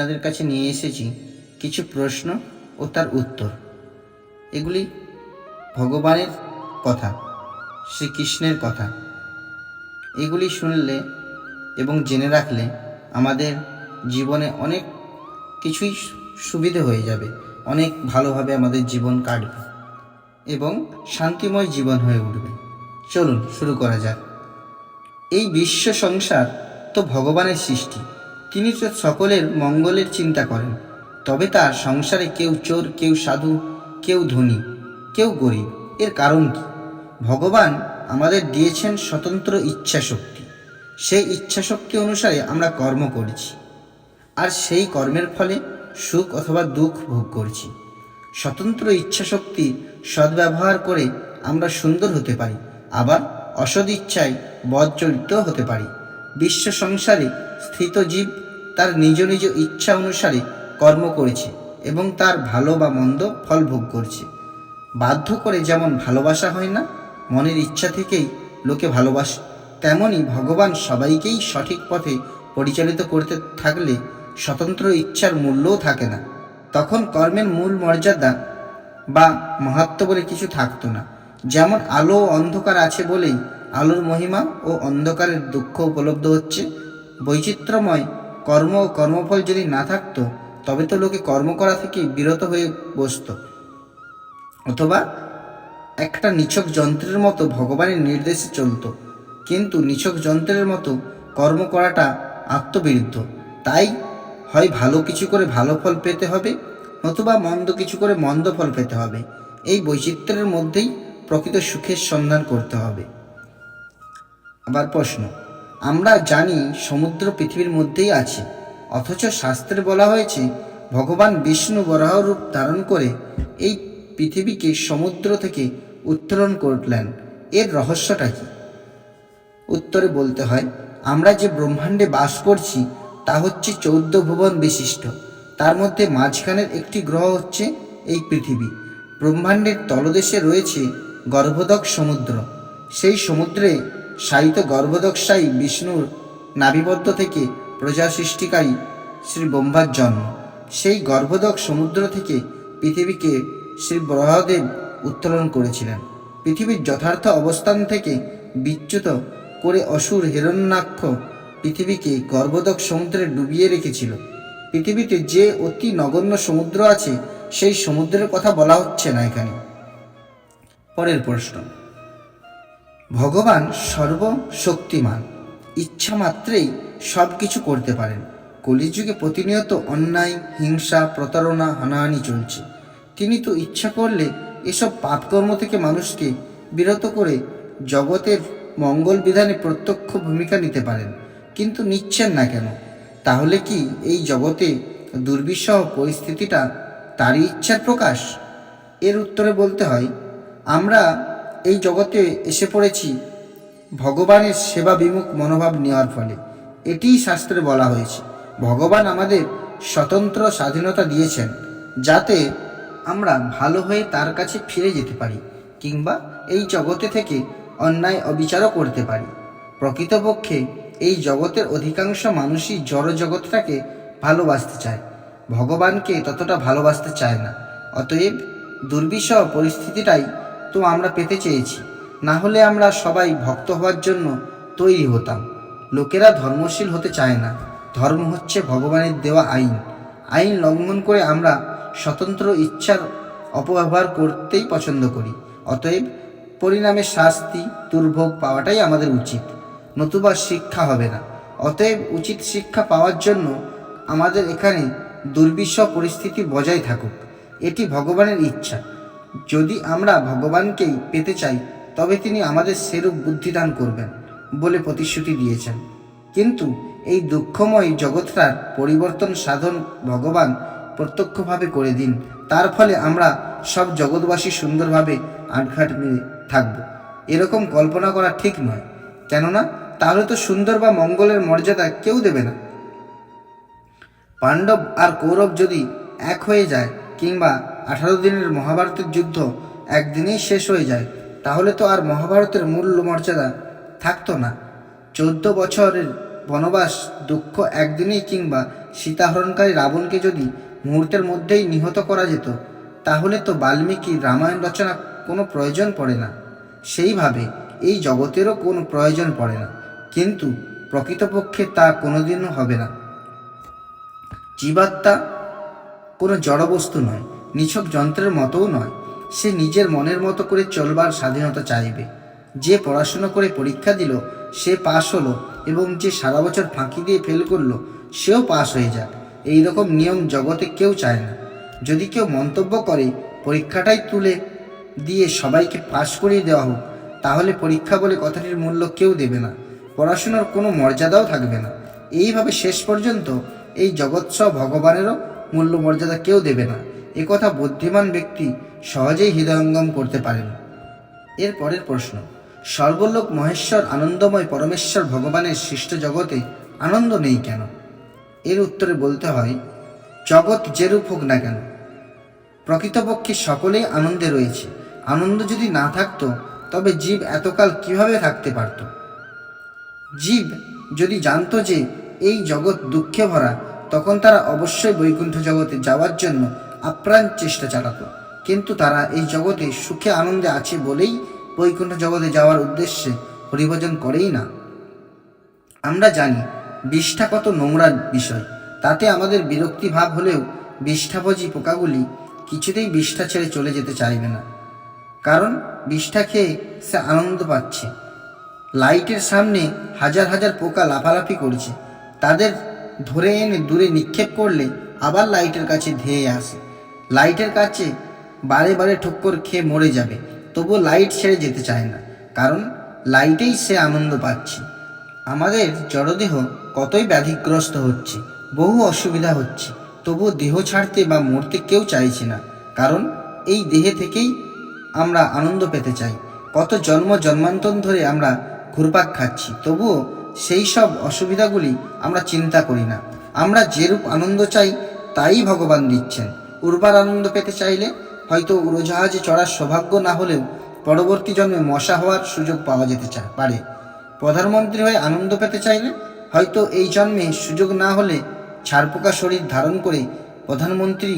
আপনাদের কাছে নিয়ে এসেছি কিছু প্রশ্ন ও তার উত্তর। এগুলি ভগবানের কথা, শ্রীকৃষ্ণের কথা। এগুলি শুনলে এবং জেনে রাখলে আমাদের জীবনে অনেক কিছুই সুবিধে হয়ে যাবে, অনেক ভালোভাবে আমাদের জীবন কাটবে এবং শান্তিময় জীবন হয়ে উঠবে। চলুন শুরু করা যাক। এই বিশ্ব সংসার তো ভগবানের সৃষ্টি। তিনি সকলের মঙ্গলের চিন্তা করেন। তবে তার সংসারে কেউ চোর, কেউ সাধু, কেউ ধনী, কেউ গরিব। এর কারণ কি? ভগবান আমাদের দিয়েছেন স্বতন্ত্র ইচ্ছা শক্তি সেই ইচ্ছা শক্তি অনুসারে আমরা কর্ম করেছি। আর সেই কর্মের ফলে সুখ অথবা দুঃখ ভোগ করছি। স্বতন্ত্র ইচ্ছাশক্তি সদ্ব্যবহার করে আমরা সুন্দর হতে পারি। আবার অসদ ইচ্ছায় বদচরিত হতে পারি। বিশ্ব সংসারে স্থিত জীব তার নিজ নিজ ইচ্ছা অনুসারে কর্ম করেছে এবং তার ভালো বা মন্দ ফল ভোগ করছে। বাধ্য করে যেমন ভালোবাসা হয় না, মনের ইচ্ছা থেকেই লোকে ভালোবাসে, তেমনি ভগবান সবাইকেই সঠিক পথে পরিচালিত করতে থাকলে স্বতন্ত্র ইচ্ছার মূল্যও থাকে না। তখন কর্মের মূল মর্যাদা বা মাহাত্ম বলে কিছু থাকতো না। যেমন আলো ও অন্ধকার আছে বলেই আলোর মহিমা ও অন্ধকারের দুঃখ উপলব্ধ হচ্ছে বৈচিত্র্যময় কর্ম কর্মফল যদি না থাকতো, তবে তো লোকে কর্ম করা থেকে বিরত হয়ে বসত। অথবা একটা নিছক যন্ত্রের মতো ভগবানের নির্দেশে চলতো, কিন্তু নিছক যন্ত্রের মতো কর্ম করাটা আত্মবিরুদ্ধ। তাই হয় ভালো কিছু করে ভালো ফল পেতে হবে নতুবা মন্দ কিছু করে মন্দ ফল পেতে হবে। এই বৈচিত্র্যের মধ্যেই প্রকৃত সুখের সন্ধান করতে হবে। আবার প্রশ্ন আমরা জানি সমুদ্র পৃথিবীর মধ্যেই আছে। অথচ শাস্ত্রে বলা হয়েছে, ভগবান বিষ্ণু বরাহ রূপ ধারণ করে এই পৃথিবীকে সমুদ্র থেকে উত্তোলন করলেন। এর রহস্যটা কি? উত্তরে বলতে হয়, আমরা যে ব্রহ্মাণ্ডে বাস করছি, তা হচ্ছে চৌদ্দ ভুবন বিশিষ্ট। তার মধ্যে মাঝখানের একটি গ্রহ হচ্ছে এই পৃথিবী। ব্রহ্মাণ্ডের তলদেশে রয়েছে গর্ভদক সমুদ্র। সেই সমুদ্রে শায়িত গর্ভদকশায়ী বিষ্ণুর নাভিবদ্ধ থেকে প্রজা সৃষ্টিকারী শ্রী ব্রহ্মার জন্ম। সেই গর্ভদক সমুদ্র থেকে পৃথিবীকে শ্রী ব্রহদেব উত্তোলন করেছিলেন। পৃথিবীর যথার্থ অবস্থান থেকে বিচ্যুত করে অসুর হিরণ্যাক্ষ পৃথিবীকে গর্ভদক সমুদ্রে ডুবিয়ে রেখেছিল। পৃথিবীতে যে অতি নগণ্য সমুদ্র আছে, সেই সমুদ্রের কথা বলা হচ্ছে না এখানে। পরের প্রশ্ন। ভগবান সর্বশক্তিমান। ইচ্ছা মাত্রেই সব কিছু করতে পারেন। কলিযুগে প্রতিনিয়ত অন্যায়, হিংসা, প্রতারণা, হানাহানি চলছে। তিনি তো ইচ্ছা করলে এসব পাপকর্ম থেকে মানুষকে বিরত করে জগতের মঙ্গল বিধানে প্রত্যক্ষ ভূমিকা নিতে পারেন। কিন্তু নিচ্ছেন না কেন? তাহলে কি এই জগতে দুর্বিষহ পরিস্থিতিটা তারই ইচ্ছার প্রকাশ? এর উত্তরে বলতে হয়, আমরা এই জগতে এসে পড়েছি। ভগবানের সেবা বিমুখ মনোভাব নেওয়ার ফলে। এটিই শাস্ত্রে বলা হয়েছে। ভগবান আমাদের স্বতন্ত্র স্বাধীনতা দিয়েছেন, যাতে আমরা ভালো হয়ে তার কাছে ফিরে যেতে পারি, কিংবা এই জগতে থেকে অন্যায় অবিচারও করতে পারি। প্রকৃতপক্ষে এই জগতের অধিকাংশ মানুষই জড় জগৎটাকে ভালোবাসতে চায়। ভগবানকে ততটা ভালোবাসতে চায় না। অতএব দুর্বিষহ পরিস্থিতিটাই তো আমরা পেতে চেয়েছি। না হলে আমরা সবাই ভক্ত হওয়ার জন্য তৈরি হতাম। লোকেরা ধর্মশীল হতে চায় না। ধর্ম হচ্ছে ভগবানের দেওয়া আইন। আইন লঙ্ঘন করে আমরা স্বতন্ত্র ইচ্ছার অপব্যবহার করতেই পছন্দ করি। অতএব পরিণামে শাস্তি, দুর্ভোগ পাওয়াটাই আমাদের উচিত। নতুবা শিক্ষা হবে না। অতএব উচিত শিক্ষা পাওয়ার জন্য আমাদের এখানে দুর্বিষহ পরিস্থিতি বজায় থাকুক। এটি ভগবানের ইচ্ছা। যদি আমরা ভগবানকেই পেতে চাই, তবে তিনি আমাদের সেরূপ বুদ্ধিদান করবেন বলে প্রতিশ্রুতি দিয়েছেন। কিন্তু এই দুঃখময় জগৎটার পরিবর্তন সাধন ভগবান প্রত্যক্ষভাবে করে দিন। তার ফলে আমরা সব জগৎবাসী সুন্দরভাবে আটঘাট মেরে থাকব। এরকম কল্পনা করা ঠিক নয়। কেননা, তাহলে তো সুন্দর বা মঙ্গলের মর্যাদা কেউ দেবে না। পাণ্ডব আর কৌরব যদি এক হয়ে যায় কিংবা আঠারো দিনের মহাভারতের যুদ্ধ একদিনেই শেষ হয়ে যায়, তাহলে তো আর মহাভারতের মূল্য মর্যাদা থাকতো না। চোদ্দ বছরের বনবাস, দুঃখ একদিনেই কিংবা সীতাহরণকারী রাবণকে যদি মুহূর্তের মধ্যেই নিহত করা যেত, তাহলে তো বাল্মীকি রামায়ণ রচনা কোনো প্রয়োজন পড়ে না। সেইভাবে এই জগতেরও কোনো প্রয়োজন পড়ে না, কিন্তু প্রকৃতপক্ষে তা কোনোদিনও হবে না। জীবাত্মা কোনো জড়বস্তু নয়। নিছক যন্ত্রের মতোও নয়। সে নিজের মনের মতো করে চলবার স্বাধীনতা চাইবে। যে পড়াশুনো করে পরীক্ষা দিল, সে পাশ হলো এবং যে সারা বছর ফাঁকি দিয়ে ফেল করল, সেও পাশ হয়ে যাক। এই রকম নিয়ম জগতে কেউ চায় না। যদি কেউ মন্তব্য করে, পরীক্ষাটাই তুলে দিয়ে সবাইকে পাশ করিয়ে দেওয়া হোক, তাহলে পরীক্ষা বলে কথাটির মূল্য কেউ দেবে না। পড়াশোনার কোনো মর্যাদাও থাকবে না। এইভাবে শেষ পর্যন্ত এই জগৎসহ ভগবানেরও মূল্য মর্যাদা কেউ দেবে না। একথা বুদ্ধিমান ব্যক্তি সহজেই হৃদয়ঙ্গম করতে পারেন। এর পরের প্রশ্ন সর্বলোক মহেশ্বর আনন্দময় পরমেশ্বর ভগবানের সৃষ্ট জগতে আনন্দ নেই কেন? এর উত্তরে বলতে হয়, জগৎ যেরূপ হোক না কেন। প্রকৃতপক্ষে সকলেই আনন্দে রয়েছে। আনন্দ যদি না থাকতো, তবে জীব এতকাল কীভাবে থাকতে পারত? জীব যদি জানতো যে এই জগৎ দুঃখে ভরা, তখন তারা অবশ্যই বৈকুণ্ঠ জগতে যাওয়ার জন্য আপ্রাণ চেষ্টা চালাতো। কিন্তু তারা এই জগতে সুখে আনন্দে আছে বলেই বৈকুণ্ঠ জগতে যাওয়ার উদ্দেশ্যে হরিভজন করেই না। আমরা জানি, বিষ্ঠা কত নোংরা বিষয়। তাতে আমাদের বিরক্তি ভাব হলেও বিষ্ঠাভোজী পোকাগুলি কিছুতেই বিষ্ঠা ছেড়ে চলে যেতে চাইবে না। কারণ বিষ্ঠা খেয়ে সে আনন্দ পাচ্ছে। লাইটের সামনে হাজার হাজার পোকা লাফালাফি করছে। তাদের ধরে এনে দূরে নিক্ষেপ করলে আবার লাইটের কাছে ধেয়ে আসে। লাইটের কাছে বারে বারে ঠক্কর খেয়ে মরে যাবে, তবুও লাইট ছেড়ে যেতে চায় না, কারণ লাইটেই সে আনন্দ পাচ্ছে। আমাদের জড়দেহ কতই ব্যাধিগ্রস্ত হচ্ছে, বহু অসুবিধা হচ্ছে, তবুও দেহ ছাড়তে বা মরতে কেউ চাইছে না, কারণ এই দেহে থেকেই আমরা আনন্দ পেতে চাই। কত জন্ম জন্মান্তর ধরে আমরা ঘুরপাক খাচ্ছি, তবুও সেই সব অসুবিধাগুলি আমরা চিন্তা করি না। আমরা যেরূপ আনন্দ চাই, তাই ভগবান দিচ্ছেন। উর্বার আনন্দ পেতে চাইলে হয়তো উড়োজাহাজে চড়ার সৌভাগ্য না হলেও পরবর্তী জন্মে মশা হওয়ার সুযোগ পাওয়া যেতে চায় পারে। প্রধানমন্ত্রী হয়ে আনন্দ পেতে চাইলে হয়তো এই জন্মে সুযোগ না হলে ছারপোকা শরীর ধারণ করে প্রধানমন্ত্রী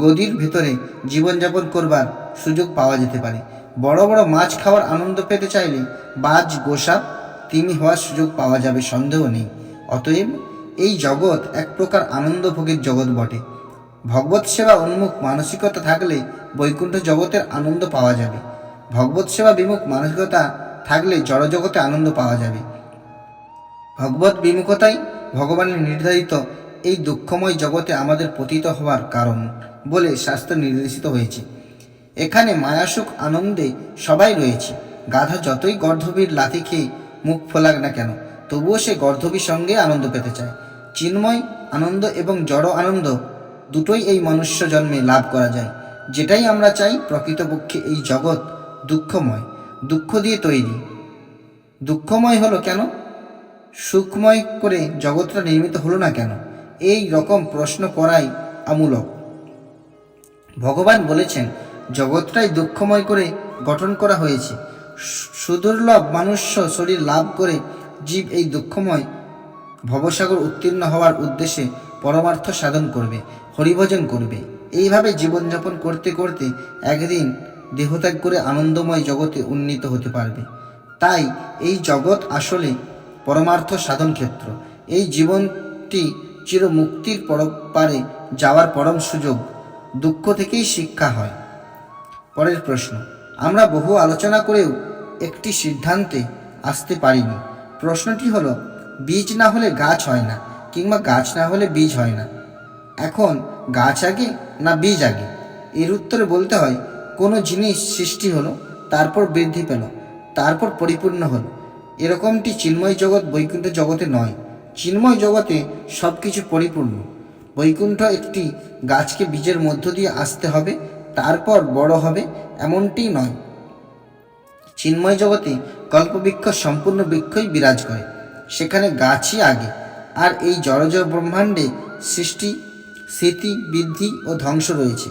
গদির ভেতরে জীবনযাপন করবার সুযোগ পাওয়া যেতে পারে। বড় বড় মাছ খাওয়ার আনন্দ পেতে চাইলে বাজ, গোসাপ, তিমি হওয়ার সুযোগ পাওয়া যাবে, সন্দেহ নেই। অতএব এই জগৎ এক প্রকার আনন্দ ভোগের জগৎ বটে। ভগবত সেবা উন্মুখ মানসিকতা থাকলে বৈকুণ্ঠ জগতের আনন্দ পাওয়া যাবে। ভগবত সেবা বিমুখ মানসিকতা থাকলে জড়জগতে আনন্দ পাওয়া যাবে। ভগবত বিমুখতাই ভগবানের নির্ধারিত এই দুঃখময় জগতে আমাদের পতিত হওয়ার কারণ বলে শাস্ত্র নির্দেশিত হয়েছে। এখানে মায়াসুখ আনন্দে সবাই রয়েছে। গাধা যতই গর্ধবীর লাথি খেয়ে মুখ ফোলাক না কেন, তবুও সে গর্ধবীর সঙ্গে আনন্দ পেতে চায়। চিন্ময় আনন্দ এবং জড় আনন্দ দুটোই এই মনুষ্য জন্মে লাভ করা যায়। যেটাই আমরা চাই প্রকৃতপক্ষে এই জগৎ দুঃখময়, দুঃখ দিয়ে তৈরি। দুঃখময় হলো কেন? সুখময় করে জগৎটা নির্মিত হলো না কেন? এই রকম প্রশ্ন করাই আমূলক। ভগবান বলেছেন, জগৎটাই দুঃখময় করে গঠন করা হয়েছে। সুদুর্লভ মানুষ্য শরীর লাভ করে জীব এই দুঃখময় ভবসাগর উত্তীর্ণ হওয়ার উদ্দেশ্যে পরমার্থ সাধন করবে। হরিভজন করবে। এইভাবে জীবনযাপন করতে করতে একদিন দেহত্যাগ করে আনন্দময় জগতে উন্নীত হতে পারবে। তাই এই জগৎ আসলে পরমার্থ সাধন ক্ষেত্র। এই জীবনটি চির মুক্তির পরপারে যাওয়ার পরম সুযোগ। দুঃখ থেকেই শিক্ষা হয়। পরের প্রশ্ন, আমরা বহু আলোচনা করেও একটি সিদ্ধান্তে আসতে পারিনি। প্রশ্নটি হলো, বীজ না হলে গাছ হয় না, কিংবা গাছ না হলে বীজ হয় না। এখন গাছ আগে না বীজ আগে এর উত্তরে বলতে হয়, কোনো জিনিস সৃষ্টি হলো, তারপর বৃদ্ধি পেল, তারপর পরিপূর্ণ হলো। এরকমটি চিন্ময় জগৎ বৈকুণ্ঠ জগতে নয়। চিন্ময় জগতে সব কিছু পরিপূর্ণ। বৈকুণ্ঠ একটি গাছকে বীজের মধ্য দিয়ে আসতে হবে, তারপর বড় হবে, এমনটি নয়। চিন্ময় জগতে কল্পবৃক্ষ সম্পূর্ণ বৃক্ষই বিরাজ করে। সেখানে গাছই আগে। আর এই জড়জ ব্রহ্মাণ্ডে সৃষ্টি স্মৃতি বৃদ্ধি ও ধ্বংস রয়েছে।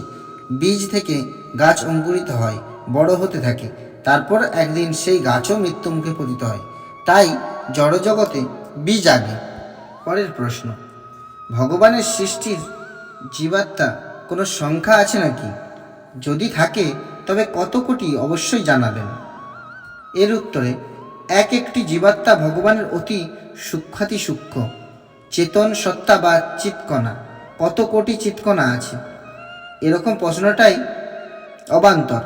বীজ থেকে গাছ অঙ্কুরিত হয়, বড় হতে থাকে। তারপর একদিন সেই গাছও মৃত্যুমুখে পতিত হয়। তাই জড়জগতে বীজ আগে। পরের প্রশ্ন, ভগবানের সৃষ্টির জীবাত্মা কোনো সংখ্যা আছে নাকি? যদি থাকে, তবে কত কোটি অবশ্যই জানাবেন। এর উত্তরে, এক একটি জীবাত্মা ভগবানের অতি সূক্ষাতি সূক্ষ্ম, চেতন সত্তা বা চিৎকণা। কত কোটি চিৎকণা আছে? এরকম প্রশ্নটাই অবান্তর।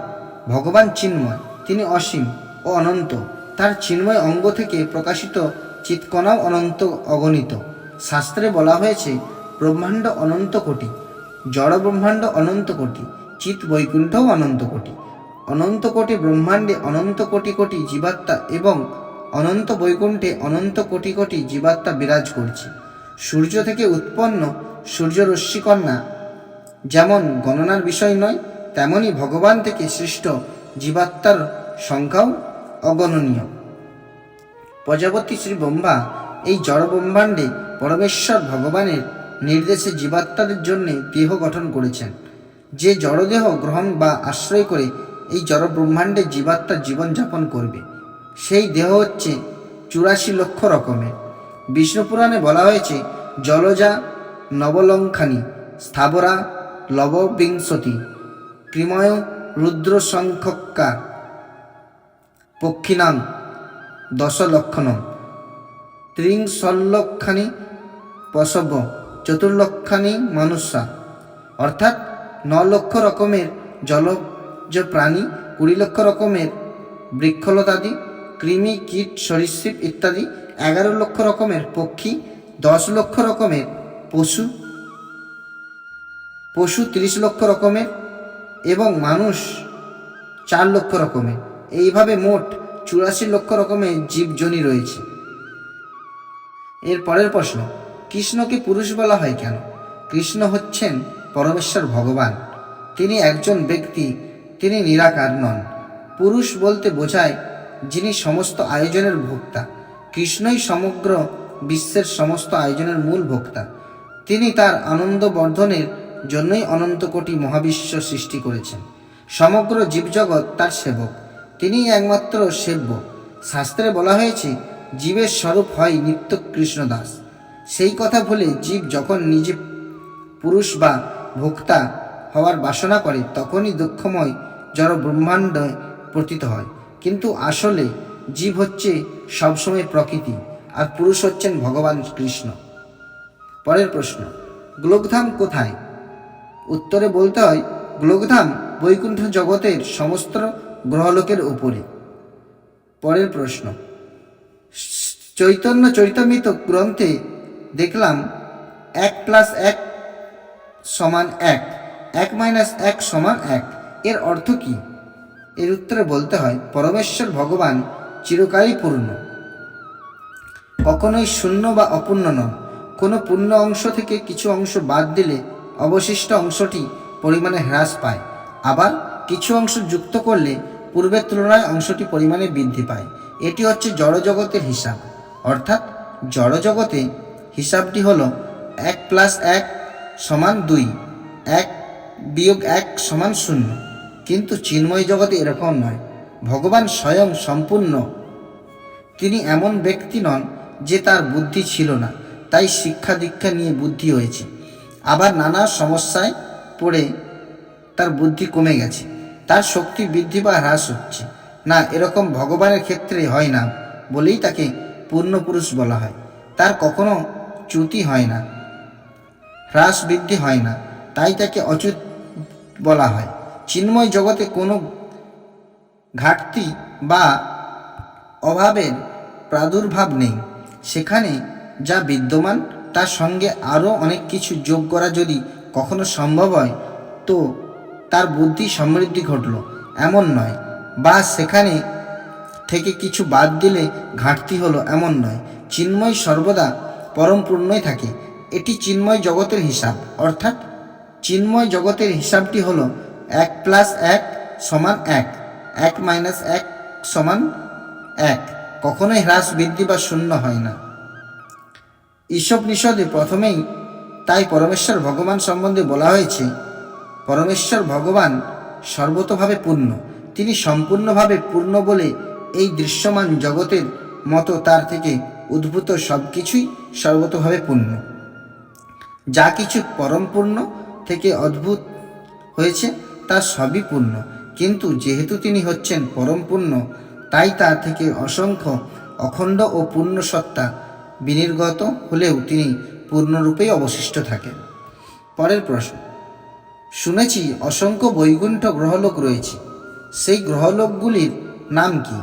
ভগবান চিন্ময়, তিনি অসীম ও অনন্ত। তার চিন্ময় অঙ্গ থেকে প্রকাশিত চিৎকণাও অনন্ত অগণিত। শাস্ত্রে বলা হয়েছে, ব্রহ্মাণ্ড অনন্ত কোটি, জড় ব্রহ্মাণ্ড অনন্ত কোটি, চিৎ বৈকুণ্ঠও অনন্ত কোটি। অনন্ত কোটি ব্রহ্মাণ্ডে অনন্ত কোটি কোটি জীবাত্মা এবং অনন্ত বৈকুণ্ঠে অনন্ত কোটি কোটি জীবাত্মা বিরাজ করছে। সূর্য থেকে উৎপন্ন সূর্য রশ্মিকন্যা যেমন গণনার বিষয় নয়, তেমনি ভগবান থেকে সৃষ্ট জীবাত্মার সংখ্যাও অগণনীয়। প্রজাপতি শ্রী ব্রহ্মা এই জড় ব্রহ্মাণ্ডে পরমেশ্বর ভগবানের নির্দেশে জীবাত্মাদের জন্য দেহ গঠন করেছেন। যে জড়দেহ গ্রহণ বা আশ্রয় করে এই জড় ব্রহ্মাণ্ডে জীবাত্মা জীবনযাপন করবে, সেই দেহ হচ্ছে চুরাশি লক্ষ রকমের। বিষ্ণু পুরাণে বলা হয়েছে, জলজা নবলঙ্খানি, স্থাবরা, লববিংশতি, ক্রিময় রুদ্র সংখ্যকা পক্ষিণাং দশলক্ষণম ত্রিংশল্লক্ষানি পশব চতুর্লক্ষানি মনুষ্যা, অর্থাৎ ন লক্ষ রকমের জলজ প্রাণী কুড়ি লক্ষ রকমের বৃক্ষলতাদি, কৃমি, কীট, সরীসৃপ ইত্যাদি, এগারো লক্ষ রকমের পক্ষী, দশ লক্ষ রকমের পশু পশু তিরিশ লক্ষ রকমের এবং মানুষ চার লক্ষ রকমের। এইভাবে মোট চুরাশি লক্ষ রকমের জীবজনী রয়েছে। এর পরের প্রশ্ন, কৃষ্ণকে পুরুষ বলা হয় কেন? কৃষ্ণ হচ্ছেন পরমেশ্বর ভগবান। তিনি একজন ব্যক্তি, তিনি নিরাকার নন। পুরুষ বলতে বোঝায় যিনি সমস্ত আয়োজনের ভোক্তা। কৃষ্ণই সমগ্র বিশ্বের সমস্ত আয়োজনের মূল ভোক্তা। তিনি তার আনন্দ বর্ধনের জন্যই অনন্ত কোটি মহাবিশ্ব সৃষ্টি করেছেন। সমগ্র জীবজগৎ তার সেবক। তিনিই একমাত্র সেব্য। শাস্ত্রে বলা হয়েছে, জীবের স্বরূপ হয় নিত্য কৃষ্ণদাস। সেই কথা ভুলে জীব যখন নিজে পুরুষ বা ভোক্তা হওয়ার বাসনা করে, তখনই দুঃখময় জড় ব্রহ্মাণ্ডে পতিত হয়। কিন্তু আসলে জীব হচ্ছে সবসময় প্রকৃতি, আর পুরুষ হচ্ছেন ভগবান কৃষ্ণ। পরের প্রশ্ন, গ্লোকধাম কোথায়? উত্তরে বলতে হয়, গ্লোকধাম বৈকুণ্ঠ জগতের সমস্ত গ্রহলোকের উপরে। পরের প্রশ্ন, চৈতন্য চরিতামৃত গ্রন্থে দেখলাম এক প্লাস এক সমান এক এক মাইনাস এক সমান এক। এর অর্থ কি? এর উত্তরে বলতে হয়, পরমেশ্বর ভগবান চিরকালই পূর্ণ। কখনোই শূন্য বা অপূর্ণ নন। কোনো পূর্ণ অংশ থেকে কিছু অংশ বাদ দিলে অবশিষ্ট অংশটি পরিমাণে হ্রাস পায়। আবার কিছু অংশ যুক্ত করলে পূর্বের তুলনায় অংশটি পরিমাণে বৃদ্ধি পায়। এটি হচ্ছে জড়জগতের হিসাব। অর্থাৎ জড়জগতে হিসাবটি হলো এক প্লাস এক সমান দুই, এক বিয়োগ এক সমান শূন্য। কিন্তু চিন্ময় জগতে এরকম নয়। ভগবান স্বয়ং সম্পূর্ণ। তিনি এমন ব্যক্তি নন যে তার বুদ্ধি ছিল না। তাই শিক্ষা দীক্ষা নিয়ে বুদ্ধি হয়েছে। আবার নানা সমস্যায় পড়ে তার বুদ্ধি কমে গেছে। তার শক্তি বৃদ্ধি বা হ্রাস হচ্ছে। না, এরকম ভগবানের ক্ষেত্রে হয় না বলেই তাকে পূর্ণপুরুষ বলা হয়। তার কখনো চ্যুতি হয় না, হ্রাস বৃদ্ধি হয় না, তাই তাকে অচ্যুত বলা হয়। চিন্ময় জগতে কোনো ঘাটতি বা অভাবের প্রাদুর্ভাব নেই। সেখানে যা বিদ্যমান, তার সঙ্গে আরও অনেক কিছু যোগ করা যদি কখনো সম্ভব হয়, তো তার বুদ্ধি সমৃদ্ধি ঘটল। এমন নয়, বা সেখানে থেকে কিছু বাদ দিলে ঘাটতি হলো এমন নয়। চিন্ময় সর্বদা পরমপূর্ণই থাকে। এটি চিন্ময় জগতের হিসাব। অর্থাৎ চিন্ময় জগতের হিসাবটি হলো এক প্লাস এক সমান এক এক মাইনাস এক সমান এক। কখনোই হ্রাস, বৃদ্ধি বা শূন্য হয় না। ঈশব নিষদে প্রথমেই তাই পরমেশ্বর ভগবান সম্বন্ধে বলা হয়েছে, পরমেশ্বর ভগবান সর্বতভাবে পূর্ণ। তিনি সম্পূর্ণভাবে পূর্ণ বলে এই দৃশ্যমান জগতের মতো তার থেকে উদ্ভূত সব কিছুই সর্বতভাবে পূর্ণ। যা কিছু পরম পূর্ণ থেকে অদ্ভুত হয়েছে, তা সবই পূর্ণ। কিন্তু যেহেতু তিনি হচ্ছেন পরম পূর্ণ, তাই তা থেকে অসংখ্য অখণ্ড ও পূর্ণ সত্তা বিনির্গত হলেও তিনি পূর্ণরূপেই অবশিষ্ট থাকেন। পরের প্রশ্ন। শুনেছি অসংখ্য বৈকুণ্ঠ গ্রহলোক রয়েছে। সেই গ্রহলোকগুলির নাম কি?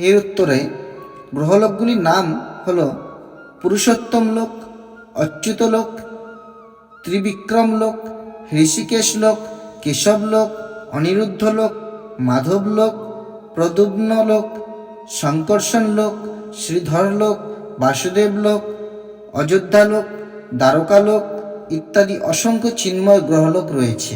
এর উত্তরে, গ্রহলোকগুলির নাম হল পুরুষোত্তম লোক, অচ্যুত লোক, ত্রিবিক্রম লোক ঋষিকেশ লোক, কেশব লোক, অনিরুদ্ধ লোক, মাধব লোক প্রদুম্ন লোক শঙ্কর্ষণ লোক, শ্রীধর লোক বাসুদেব লোক অযোধ্যা লোক দ্বারকা লোক ইত্যাদি অসংখ্য চিন্ময় গ্রহলোক রয়েছে।